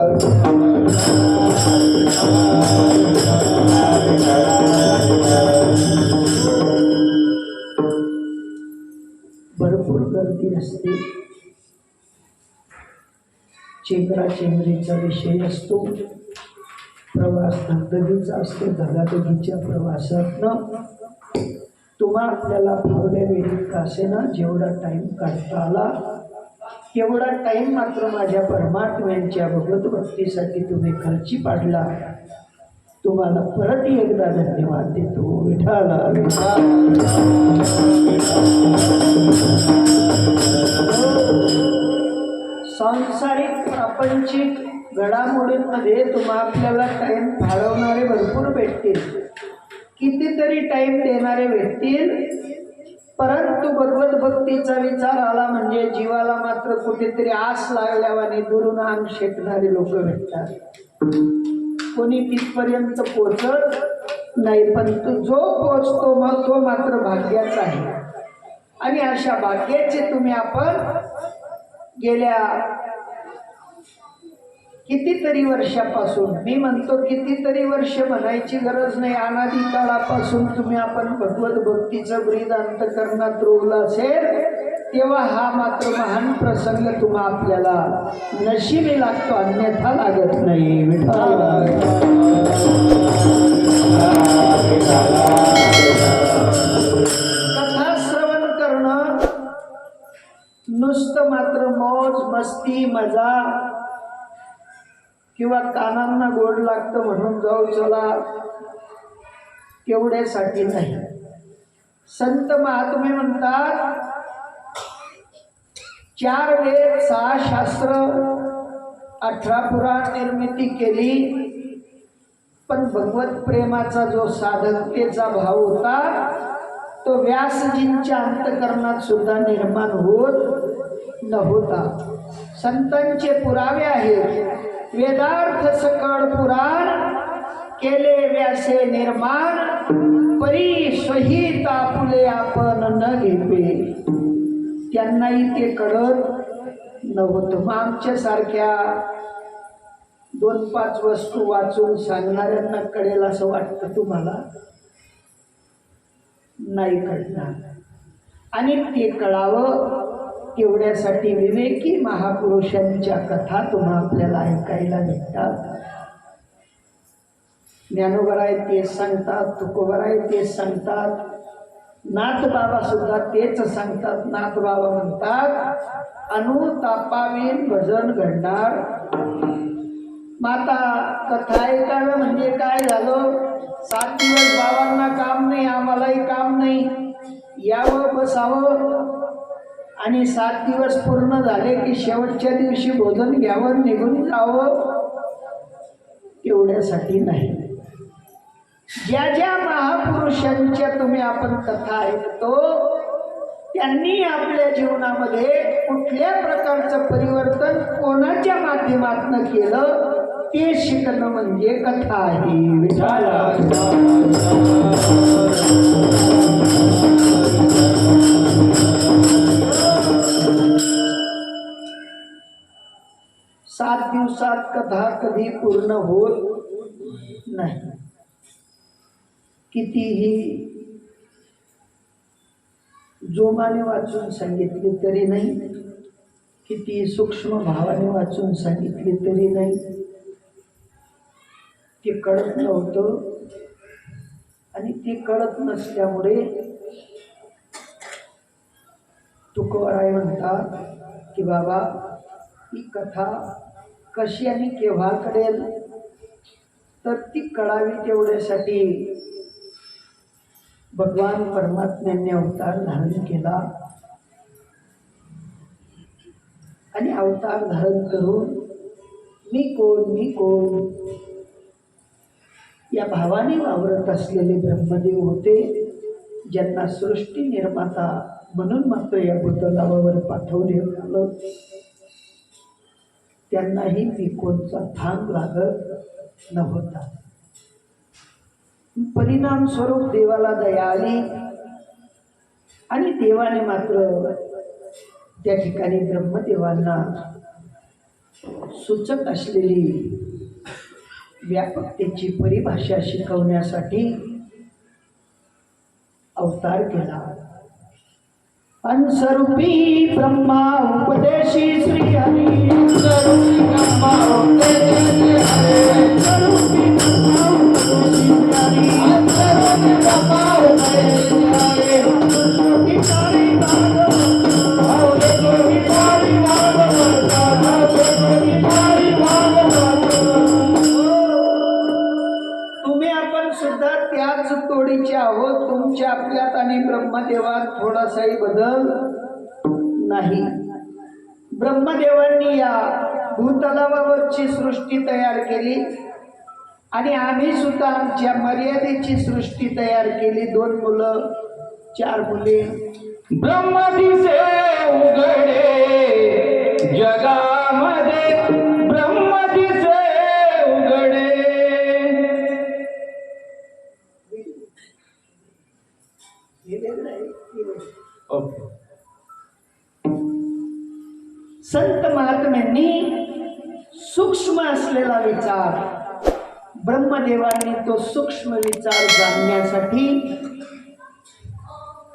भरपूर गर्दी असते. चेंगरा चेंगरीचा विषय असतो. प्रवास धगधगीचा असतो धगाधगीच्या प्रवासातनं तुम्हा आपल्याला फावल्या वेळी का असेना? जेवढा टाईम काढता आला एवढा टाईम मात्र माझ्या परमात्म्यांच्या भगवत भक्तीसाठी तुम्ही खर्ची पाडला. तुम्हाला परत एकदा धन्यवाद देतो. विठाला सांसारिक प्रापंचिक घडामोडींमध्ये तुम्हा आपल्याला टाईम फाळवणारे भरपूर भेटतील. कितीतरी टाईम देणारे भेटतील. परंतु भगवत भक्तीचा विचार आला म्हणजे जीवाला मात्र कुठेतरी आस लागल्यावाने दुरून अंग शेकणारे लोक भेटतात. कोणी तिथपर्यंत पोचत नाही पण तो जो पोचतो मग तो मात्र भाग्याचा आहे. आणि अशा भाग्याचे तुम्ही आपण गेल्या कितीतरी वर्षापासून मी म्हणतो कितीतरी वर्ष म्हणायची गरज नाही अनादी काळापासून तुम्ही आपण भगवत भक्तीचं ब्रीद अंतकरणात रोवलं असेल तेव्हा हा मात्र महान प्रसंग तुम्हा आपल्याला नशिबी लागतो अन्यथा लागत नाही. कथा श्रवण करणं नुसतं मात्र मौज मस्ती मजा किंवा कानांना गोड लागतं म्हणून जाऊ चला. तेवढ्यासाठी नाही. संत महात्मे म्हणतात चार वेद सहा शास्त्र अठरा पुराण निर्मिती केली पण भगवत प्रेमाचा जो साधकतेचा भाव होता तो व्यासजींच्या अंतकरणात सुद्धा निर्माण होत नव्हता. संतांचे पुरावे आहेत. वेदार्थ सकळ पुराण केले व्यासे निर्माण परी सहिता फुले आपण न घेतले त्यांनाही ते कळत नव्हतं. मग आमच्यासारख्या दोन पाच वस्तू वाचून सांगणाऱ्यांना कळेल असं वाटतं तुम्हाला? नाही कळणार. आणि ते कळावं एवढ्यासाठी विवेकी महापुरुषांच्या कथा तुम्हा आपल्याला ऐकायला भेटतात. ज्ञानोबराय तेच सांगतात तुकोबराय तेच सांगतात. नाथ बाबा सुद्धा तेच सांगतात. नाथ बाबा म्हणतात अनुतापावीन भजन घडणार. माता कथा ऐकाव्या म्हणजे काय झालं? सात दिवस बाबांना काम नाही आम्हालाही काम नाही. यावं बसावं. आणि सात दिवस पूर्ण झाले की शेवटच्या दिवशी भोजन घ्यावं निघून जावं. एवढ्यासाठी नाही. ज्या ज्या महापुरुषांच्या तुम्ही आपण कथा ऐकतो त्यांनी आपल्या जीवनामध्ये कुठल्या प्रकारचं परिवर्तन कोणाच्या माध्यमातून केलं ते शिकणं म्हणजे कथा आहे. विठाला सात दिवसात कथा कधी पूर्ण होत नाही. कितीही जोमाने वाचून सांगितली तरी नाही. किती सूक्ष्म भावाने वाचून सांगितली तरी नाही. ते कळत नव्हतं. आणि ते कळत नसल्यामुळे तुकोराय म्हणतात की बाबा ही कथा कशी आणि केव्हा कळेल? तर ती कळावी तेवढ्यासाठी भगवान परमात्म्यांनी अवतार धारण केला. आणि अवतार धारण करून मी कोण मी कोण? या भावाने वावरत असलेले ब्रह्मदेव होते ज्यांना सृष्टी निर्माता म्हणून मात्र या भूतलावर पाठवले आलं. त्यांनाही विकोचा थांब लागत नव्हता. परिणाम स्वरूप देवाला दया आली. आणि देवाने मात्र त्या ठिकाणी ब्रह्मदेवांना सूचक असलेली व्यापकतेची परिभाषा शिकवण्यासाठी अवतार केला. अंसरूपी ब्रह्मा उपदेशी श्री हरी। ब्रह्मा उपदेशी अंसरूपी ब्रह्मा उपदेशी ब्रह्मा उपदेशी तुम्ही आपण सुद्धा त्याच तोडीचे आहोत. तुमच्या आपल्यात आणि ब्रह्मदेवात थोडासाही बदल नाही. ब्रह्मदेवांनी या भूतलावावरची सृष्टी तयार केली आणि आम्ही सुद्धा आमच्या मर्यादेची सृष्टी तयार केली. दोन मुलं चार मुले. ब्रह्मदिसे उघडे जगामध्ये संत महात्म्यांनी सूक्ष्म असलेला विचार ब्रह्मदेवांनी तो सूक्ष्म विचार जाणण्यासाठी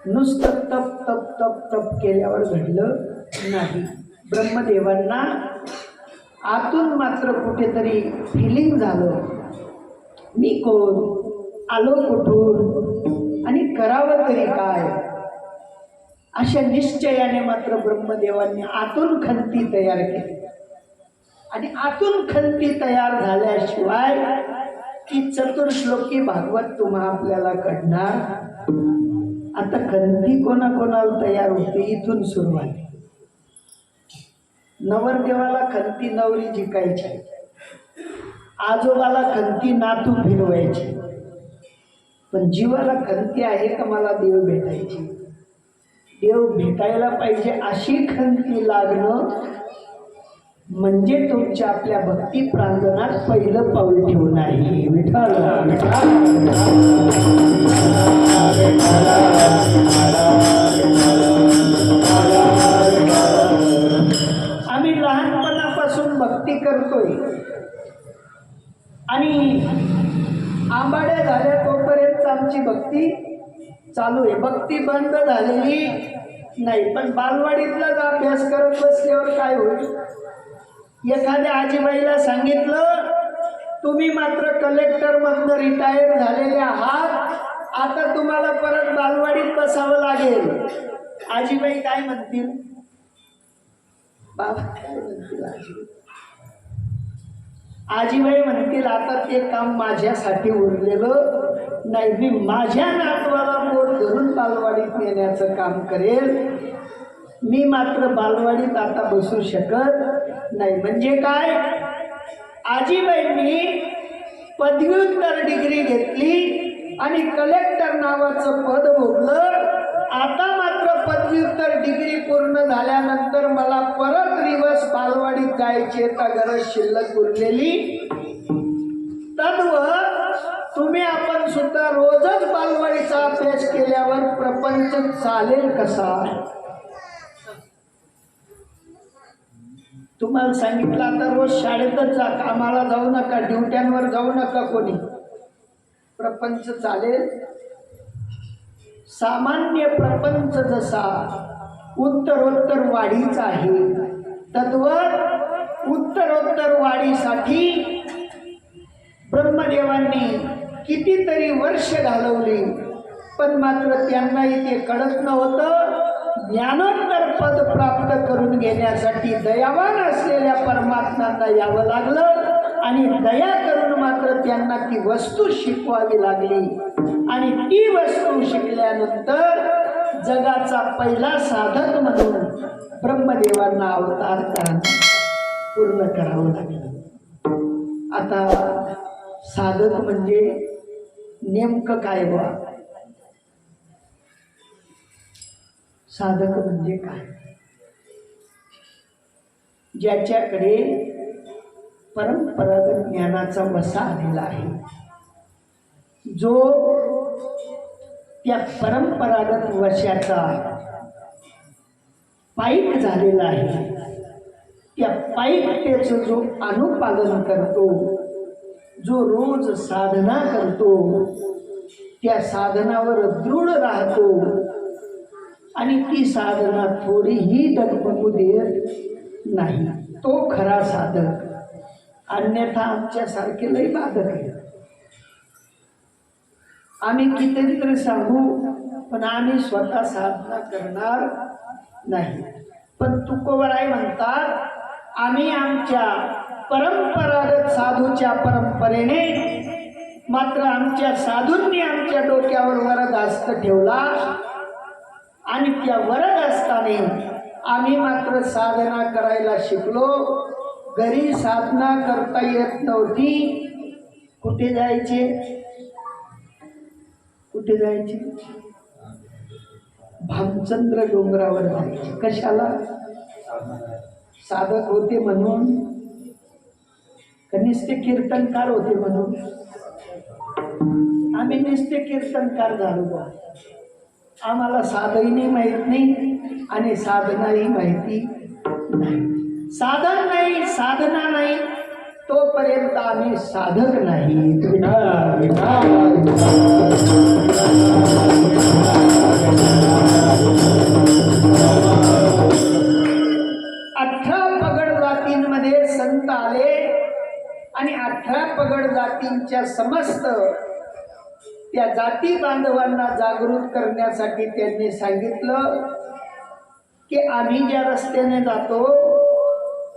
नुसतं तप तप तप तप केल्यावर घडलं नाही. ब्रह्मदेवांना आतून मात्र कुठेतरी फिलिंग झालं. मी कोण? आलो कुठून? आणि करावं तरी काय? अशा निश्चयाने मात्र ब्रह्मदेवांनी आतून खंती तयार केली. आणि आतून खंती तयार झाल्याशिवाय ती चतुर्श्लोकी भागवत तुम्हा आपल्याला कळणार. आता खंती कोणाकोणाला तयार होते इथून सुरुवात. नवरदेवाला खंती नवरी जिकायची. आजोबाला खंती नातू फिरवायची. पण जीवाला खंती आहे का मला देव भेटायची? देव भेटायला पाहिजे अशी खंती लागणं म्हणजे तुमच्या आपल्या भक्ती प्रांगणात पहिलं पाऊल ठेवून आहे. विठाल आम्ही लहानपणापासून भक्ती करतोय. आणि आंबाड्या झाल्या तोपर्यंत आमची भक्ती चालू आहे. भक्ती बंद झालेली नाही पण बालवाडीतलाच अभ्यास करत बसल्यावर काय होईल? एखाद्या आजीबाईला सांगितलं तुम्ही मात्र कलेक्टरमधनं रिटायर झालेले आहात. आता तुम्हाला परत बालवाडीत बसावं लागेल. आजीबाई काय म्हणतील? बाबा काय म्हणतील आजी आजीबाई म्हणतील आता ते काम माझ्यासाठी उरलेलं नाही. मी माझ्या नातवाला पोट धरून बालवाडीत नेण्याचं काम करेल. मी मात्र बालवाडीत आता बसू शकत नाही. म्हणजे काय? आजीबाईंनी पदव्युत्तर डिग्री घेतली आणि कलेक्टर नावाचं पद भोगलं आता मात्र पदव्युत्तर डिग्री पूर्ण झाल्यानंतर मला परत दिवस बालवाडीत जायची आता गरज शिल्लक उरलेली. तत्व तुम्ही आपण सुद्धा रोजच बालवाडीचा अभ्यास केल्यावर प्रपंच चालेल कसा? तुम्हाला सांगितलं आता रोज शाळेतच जा कामाला जाऊ नका ड्युट्यांवर जाऊ नका कोणी. प्रपंच चालेल. सामान्य प्रपंच जसा उत्तरोत्तर वाढीचा आहे तद्वत उत्तरोत्तर वाढीसाठी ब्रह्मदेवांनी कितीतरी वर्ष घालवली पण मात्र त्यांना इथे कळत नव्हतं. ज्ञानोत्तर पद प्राप्त करून घेण्यासाठी दयावान असलेल्या परमात्म्यांना यावं लागलं आणि दया करून मात्र त्यांना ती वस्तू शिकवावी लागली. आणि ती वस्तू शिकल्यानंतर जगाचा पहिला साधक म्हणून ब्रह्मदेवांना अवतार करणं पूर्ण करावं लागलं. आता साधक म्हणजे नेमकं काय बा साधक म्हणजे काय? ज्याच्याकडे परंपरागत ज्ञानाचा वसा आलेला आहे. जो त्या परंपरागत वशाचा पाईक झालेला आहे. त्या पाईकतेचं जो अनुपालन करतो जो रोज साधना करतो त्या साधनावर दृढ राहतो. आणि ती साधना थोडीही डगमगू देत नाही. तो खरा साधक अन्यथा आमच्यासारखे लई बाधक आहे आम्ही कितीतरी सांगू पण आम्ही स्वतः साधना करणार नाही. पण तुकोबराय म्हणतात आम्ही आमच्या परंपरागत साधूच्या परंपरेने मात्र आमच्या साधूंनी आमच्या डोक्यावर वरदास्त ठेवला आणि त्या वरदास्ताने आम्ही मात्र साधना करायला शिकलो. घरी साधना करता येत नव्हती. कुठे जायचे? कुठे जायचे? भामचंद्र डोंगरावर जायचे. कशाला? साधक होते म्हणून? का कीर्तनकार होते म्हणून? आम्ही नुसते कीर्तनकार झालो बा. आम्हाला साधनही माहीत नाही आणि साधनाही माहिती नाही. साधन नाही साधना नाही. तोपर्यंत आम्ही साधक नाही. अठरा पगड जातींमध्ये संत आले आणि अठरा पगड जातींच्या समस्त त्या जाती बांधवांना जागृत करण्यासाठी त्यांनी सांगितलं की आम्ही ज्या रस्त्याने जातो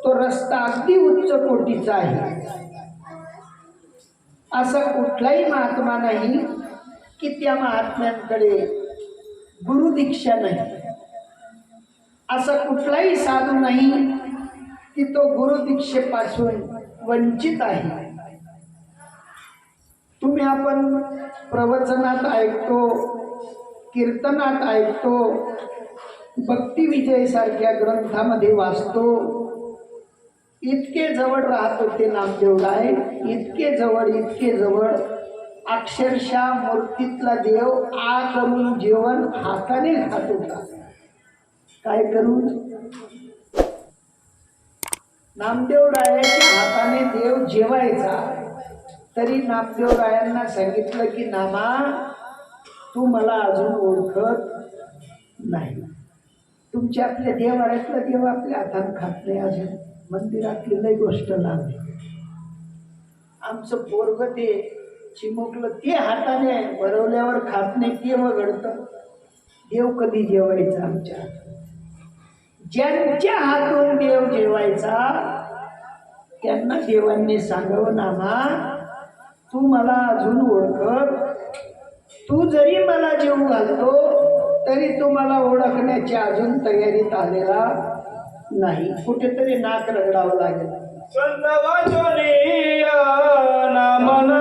तो रस्ता अगदी उच्च कोटीचा आहे. असा कुठलाही महात्मा नाही की त्या महात्म्यांकडे गुरुदीक्षा नाही. असा कुठलाही साधू नाही की तो गुरुदीक्षेपासून वंचित आहे. तुम्ही आपण प्रवचनात ऐकतो कीर्तनात ऐकतो भक्तिविजयसारख्या सारख्या ग्रंथामध्ये वाचतो इतके जवळ राहत होते नामदेवराय इतके जवळ इतके जवळ. अक्षरशः मूर्तीतला देव आ करून जेवण हाताने खात होता. काय करून नामदेवरायाच्या हाताने देव जेवायचा. तरी नामदेवरायांना सांगितलं की नामा तू मला अजून ओळखत नाही. तुमच्या आपल्या देवाऱ्यातला देव आपल्या हाताने खात नाही अजून. मंदिरातली लई गोष्ट लावली आमचं पोरग ते चिमुकलं ते हाताने भरवल्यावर खात नाही ते वगळतं देव कधी जेवायचा आमच्या ज्यांच्या हातून देव जेवायचा त्यांना देवांनी सांगावं नामा तू मला अजून ओळखत. तू जरी मला जेव घालतो तरी तू मला ओळखण्याच्या अजून तयारीत आलेला नाही. कुठेतरी नाक रगडावं लागेल. संत वाचोनी मन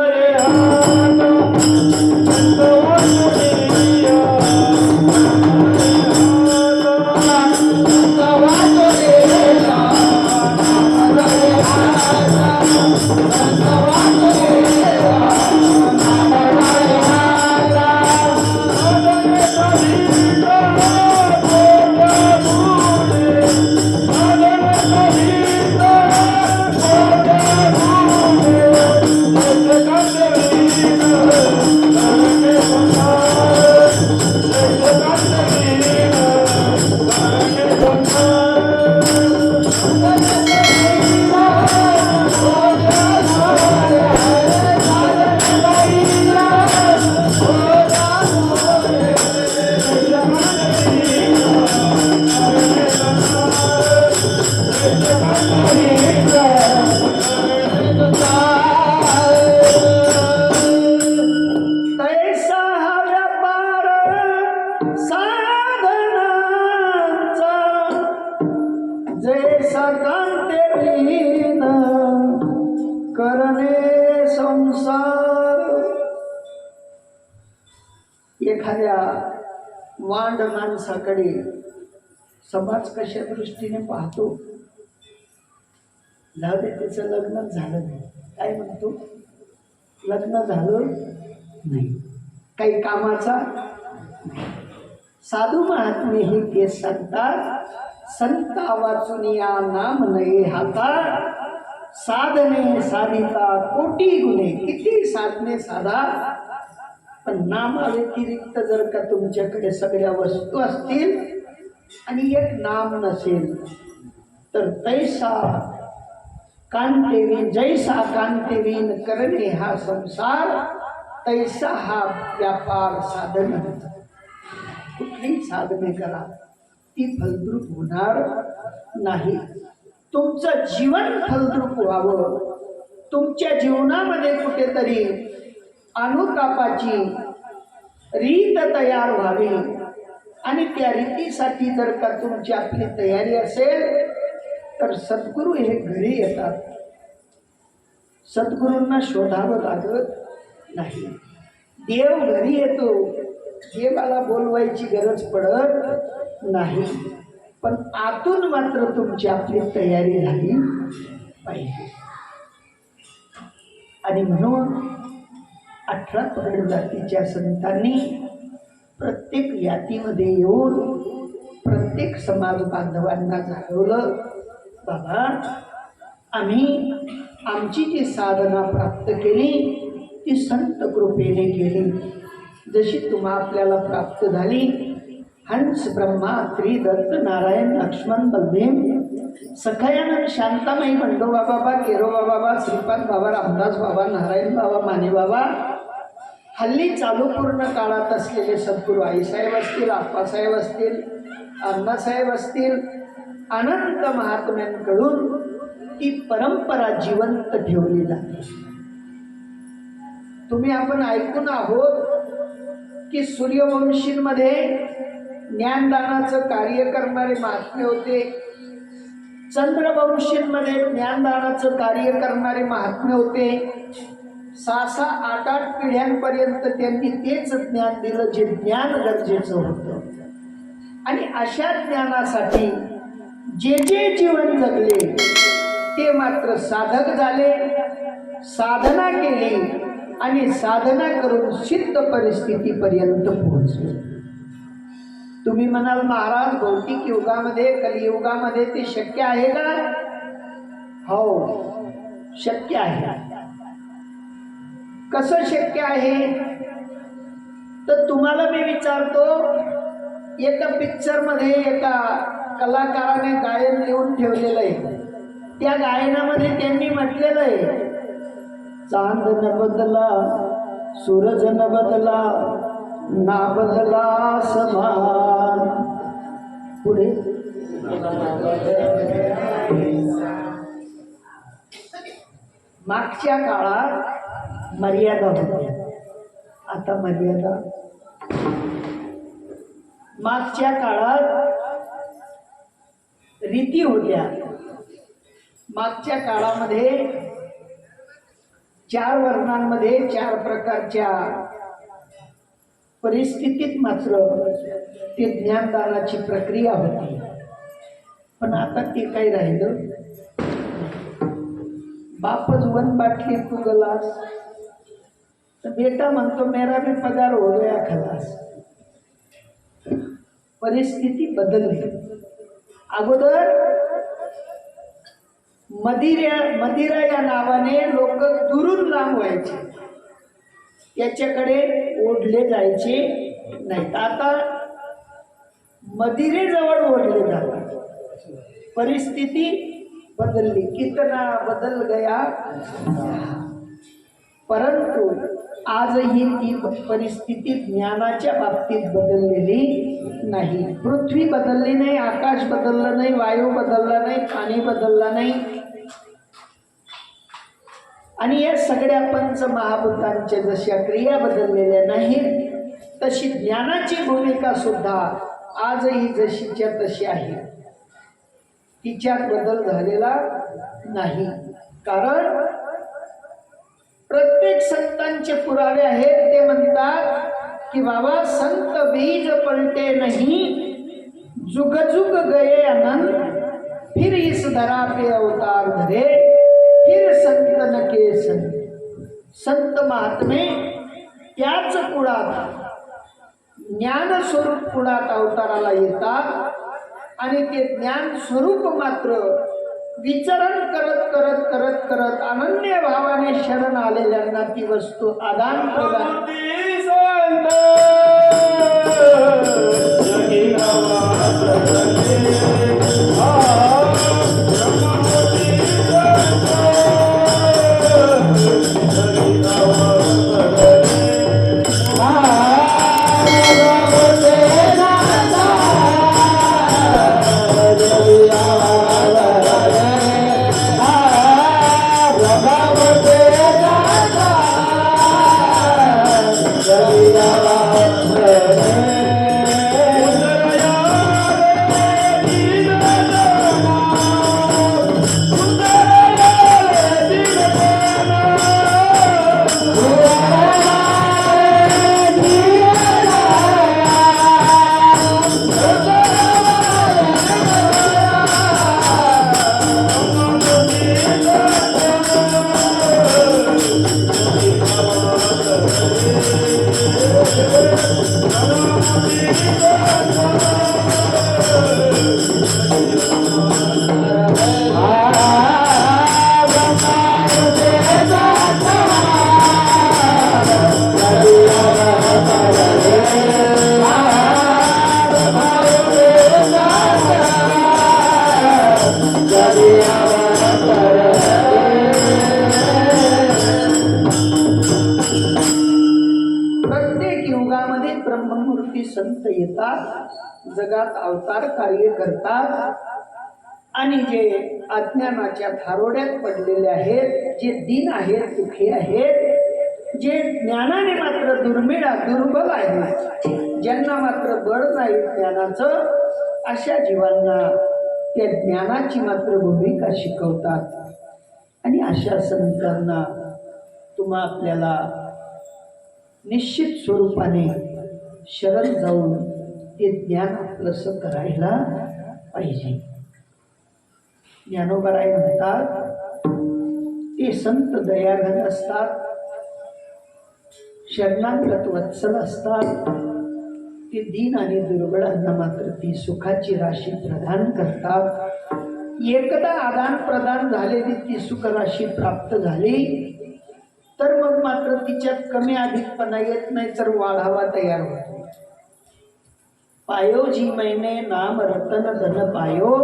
कशा दृष्टीने पाहतो? जाऊ दे त्याचं लग्न झालं नाही. काय म्हणतो? लग्न झालं नाही. काही कामाचा साधू महात्मे हे ते सांगतात संता वाचून या नाम नये हातात. साधने साधिता कोटी गुन्हे किती साधने साधा. पण नामाव्यतिरिक्त जर का तुमच्याकडे सगळ्या वस्तू असतील आणि एक नाम नसेल तर तैसा कांतेवीन जैसा कांतेवीन करणे हा संसार तैसा हा व्यापार साधन. कुठली साधने करा ती फलद्रूप होणार नाही. तुमचं जीवन फलद्रूप व्हावं. तुमच्या जीवनामध्ये कुठेतरी अनुतापाची रीत तयार व्हावी. आणि त्या रीतीसाठी जर का तुमची आपली तयारी असेल तर सद्गुरू हे घरी येतात. सद्गुरूंना शोधावं लागत नाही. देव घरी येतो देवाला बोलवायची गरज पडत नाही. पण आतून मात्र तुमची आपली तयारी झाली पाहिजे. आणि म्हणून अठरा पगड जातीच्या संतांनी प्रत्येक यातीमध्ये येऊन प्रत्येक समाज बांधवांना जाणवलं बाबा आम्ही आमची जी साधना प्राप्त केली ती संत कृपेने केली. जशी तुम्हा आपल्याला प्राप्त झाली हंस ब्रह्मा त्रिदत्त नारायण लक्ष्मण बलदेव सखयानंद शांतामाई बंडोबा बाबा केरोबा बाबा श्रीपाद बाबा रामदास बाबा नारायण बाबा माने बाबा हल्ली चालू पूर्ण काळात असलेले सद्गुरू आईसाहेब असतील आप्पासाहेब असतील अण्णासाहेब असतील अनंत महात्म्यांकडून ती परंपरा जिवंत ठेवली जाते. तुम्ही आपण ऐकून आहोत की सूर्यवंशींमध्ये ज्ञानदानाचं कार्य करणारे महात्मे होते. चंद्रवंशींमध्ये ज्ञानदानाचं कार्य करणारे महात्मे होते. सहा सहा आठ आठ पिढ्यांपर्यंत त्यांनी तेच ज्ञान दिलं जे ज्ञान गरजेचं होतं. आणि अशा ज्ञानासाठी जे जे जीवन जगले ते मात्र साधक झाले साधना केली आणि साधना करून सिद्ध परिस्थितीपर्यंत पोहोचले. तुम्ही म्हणाल महाराज भौतिक युगामध्ये कलियुगामध्ये ते शक्य आहे का? हो शक्य आहे. कसं शक्य आहे? तर तुम्हाला मी विचारतो एका पिक्चरमध्ये एका कलाकाराने गायन लिहून ठेवलेलं आहे. त्या गायनामध्ये त्यांनी म्हटलेलं आहे चांद न बदला सूरज न बदला ना बदला समान. पुढे. मागच्या काळात मर्यादा होत्या. आता मर्यादा. मागच्या काळात रीती होत्या. मागच्या काळामध्ये चार वर्णांमध्ये चार प्रकारच्या परिस्थितीत मात्र ते ज्ञानदानाची प्रक्रिया होती. पण आता ते काही राहिलं बापच वन बाटली तो बेटा म्हणतो मेरा भी पगार हो गया खलास। परिस्थिती बदलली। अगोदर मदिरा मदिरा या नावाने लोक दुरून लांब व्हायचे. याच्याकडे ओढले जायचे नाहीत. आता मदिरेजवळ ओढले जातात. परिस्थिती बदलली. कितना बदल गया? परंतु आजही ती परिस्थिती ज्ञानाच्या बाबतीत बदललेली नाही. पृथ्वी बदलली नाही आकाश बदललं नाही वायू बदलला नाही पाणी बदलला नाही. आणि या सगळ्या पंच महाभूतांच्या जशा क्रिया बदललेल्या नाहीत तशी ज्ञानाची भूमिका सुद्धा आजही जशीच्या तशी आहे. तिच्यात बदल झालेला नाही. कारण प्रत्येक संतांचे पुरावे आहेत ते म्हणतात की बाबा संत बीज पलटे नाही जुग जुग गए अनंत फिर इस धरा पे अवतार धरे फिर संत न के संत संत महात्मे त्याच कुळात ज्ञान स्वरूप कुळात अवताराला येतात आणि ते ज्ञान स्वरूप मात्र विचरण करत करत करत करत अनन्य भावाने शरण आलेल्यांना ती वस्तू आदान प्रदान आणि जे अज्ञानाच्या थारोड्यात पडलेले आहेत जे दिन आहेत दुखी आहेत जे ज्ञानाने मात्र दुर्मिळा दुर्बल आहेत ज्यांना मात्र बळ नाही ज्ञानाचं अशा जीवांना त्या ज्ञानाची मात्र भूमिका शिकवतात. आणि अशा संतांना तुम्हा आपल्याला निश्चित स्वरूपाने शरण जाऊन ते ज्ञान आपलंसं करायला पाहिजे. ज्ञानोबराय म्हणतात ते संत दयाघन असतात शरणांगत वत्सल असतात ते दीन आणि दुर्बळांना मात्र ती सुखाची राशी प्रदान करतात. एकदा आदान प्रदान झालेली ती सुखराशी प्राप्त झाली तर मग मात्र तिच्यात कमी अधिकपणा येत नाही तर वाढावा तयार होतो. पायो जी महिने नाम रतन धन पायो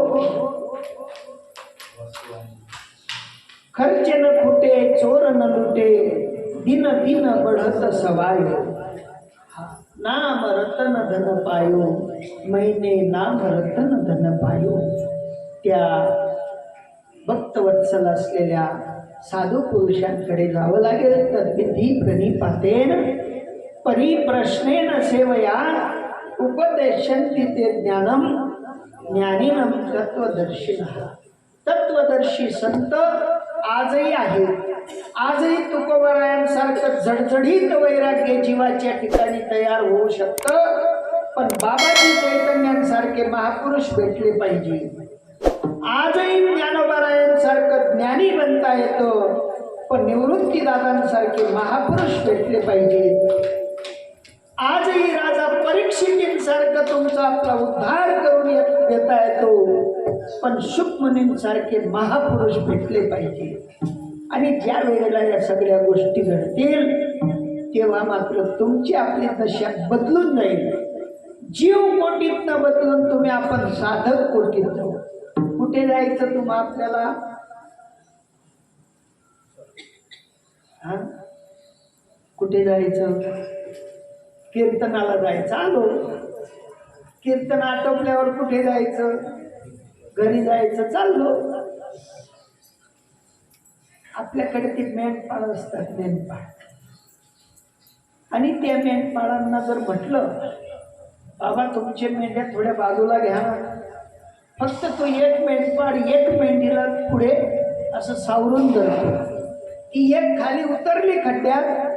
खर्च न खुटे चोर न लुटे दिन दिन बढ़त सवायो। नाम रतन धन पायो महिने नाम रतन धन पायो। त्या भक्तवत्सल असलेल्या साधू पुरुषांकडे जावं लागेल तर विधी प्रणिपातेन परिप्रश्नेन सेवया उपदेशन्ति ते ज्ञानम ज्ञानिनम तत्वदर्शिन तत्वदर्शी संत आजही आहेत. आजही तुकोबरायांसारखं झडझडीत वैराग्य जीवाच्या ठिकाणी तयार होऊ शकतं पण बाबाजी चैतन्यांसारखे महापुरुष भेटले पाहिजे. आजही ज्ञानोबरायांसारखं ज्ञानी बनता येतं पण निवृत्तीदादांसारखे महापुरुष भेटले पाहिजे आजही राजा परीक्षितींसारखं तुमचा आपला उद्धार करून येता येतो पण शुकमुनींसारखे महापुरुष भेटले पाहिजे. आणि ज्या वेळेला या सगळ्या गोष्टी घडतील तेव्हा मात्र तुमची आपली दशा बदलून जाईल. जीव कोटीत न बदलून तुम्ही आपण साधक कोटीत जाऊ. कुठे जायचं तुम्हा आपल्याला? कुठे जायचं? कीर्तनाला जायचं. आलो. कीर्तन आटोपल्यावर कुठे जायचं? घरी जायचं. चाललो. आपल्याकडे ते मेंढपाळ असतात मेंढपाळ. आणि त्या मेंढपाळांना जर म्हटलं बाबा तुमचे मेंढ्या थोड्या बाजूला घ्या फक्त तो एक मेंढपाळ एक मेंढीला पुढे असं सावरून धरतो. ती एक खाली उतरली खड्ड्यात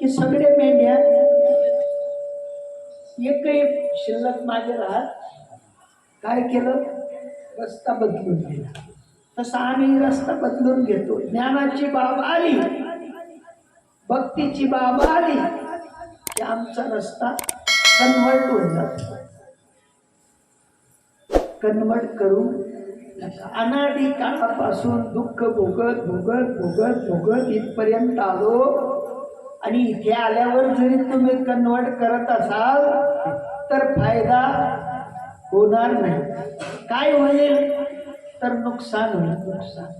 की सगळे मेंढ्या एकही शिल्लक मागे राहत काय केलं? रस्ता बदलून गेला. तसा आम्ही रस्ता बदलून घेतो. ज्ञानाची बाब आली भक्तीची बाब आली की आमचा रस्ता कन्वर्ट होऊन जातो. कन्वर्ट करून अनाडी अनादी काळापासून दुःख भोगत भोगत भोगत भोगत इथपर्यंत आलो. आणि इथे आल्यावर जरी तुम्ही कन्वर्ट करत असाल तर फायदा होणार नाही. काय होईल? तर नुकसान होईल नुकसान.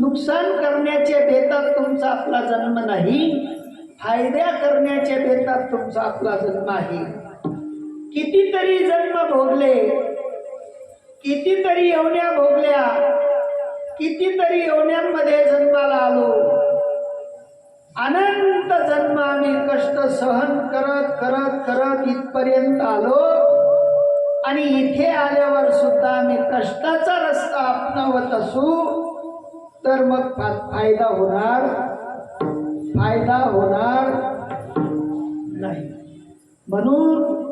नुकसान करण्याच्या बेतात तुमचा आपला जन्म नाही फायद्या करण्याच्या बेतात तुमचा आपला जन्म आहे. कितीतरी जन्म भोगले कितीतरी येवण्या भोगल्या कितीतरी येवण्यांमध्ये जन्माला आलो अनंत जन्म आम्ही कष्ट सहन करत करत करत इथपर्यंत आलो. आणि इथे आल्यावर सुद्धा आम्ही कष्टाचा रस्ता अपनावत असू तर मग फायदा होणार? फायदा होणार नाही. म्हणून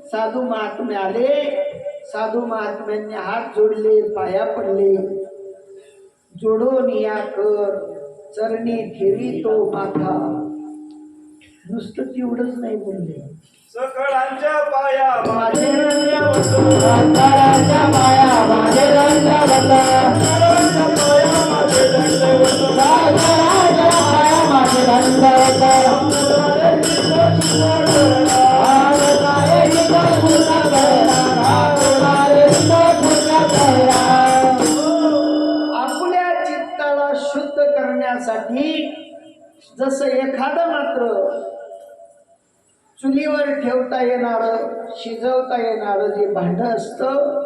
साधू महात्मे आले. साधू महात्म्यांनी हात जोडले पाया पडले. जोडून या कर. चरणी ठेवी तो माथा नुसतं तेवढंच नाही बोलले. सकळांच्या पाया माझे माया माझे दंडवत अंतराच्या पाया माझे दंडवत अंतराच्या पाया माझे दंडवत जसं एखादं मात्र चुलीवर ठेवता येणारं शिजवता येणारं जे भांडं असतं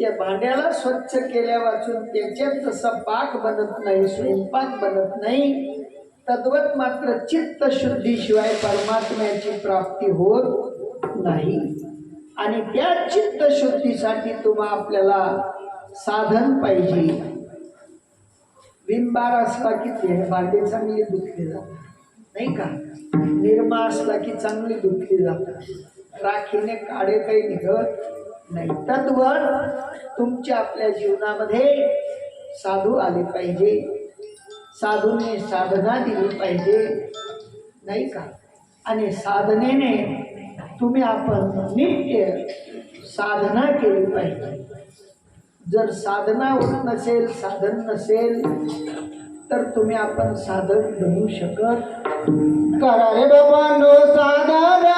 त्या भांड्याला स्वच्छ केल्या वाचून त्याच्यात जसं पाक बनत नाही स्वयंपाक बनत नाही तद्वत मात्र चित्त शुद्धीशिवाय परमात्म्याची प्राप्ती होत नाही. आणि त्या चित्त शुद्धीसाठी तुम्हा आपल्याला साधन पाहिजे. विंबार असला की ते भांडे चांगली धुतली जातात नाही का? निरमा असला की चांगली धुतली जातात राखीने काळे काही निघत नाही. तद्वर तुमच्या आपल्या जीवनामध्ये साधू आले पाहिजे. साधूने साधना दिली पाहिजे. नाही का? आणि साधनेने तुम्ही आपण नित्य साधना केली पाहिजे. जर साधना होत नसेल साधन नसेल तर तुम्ही आपण साधक बनू शकत. करा रे बाबांनो साधना.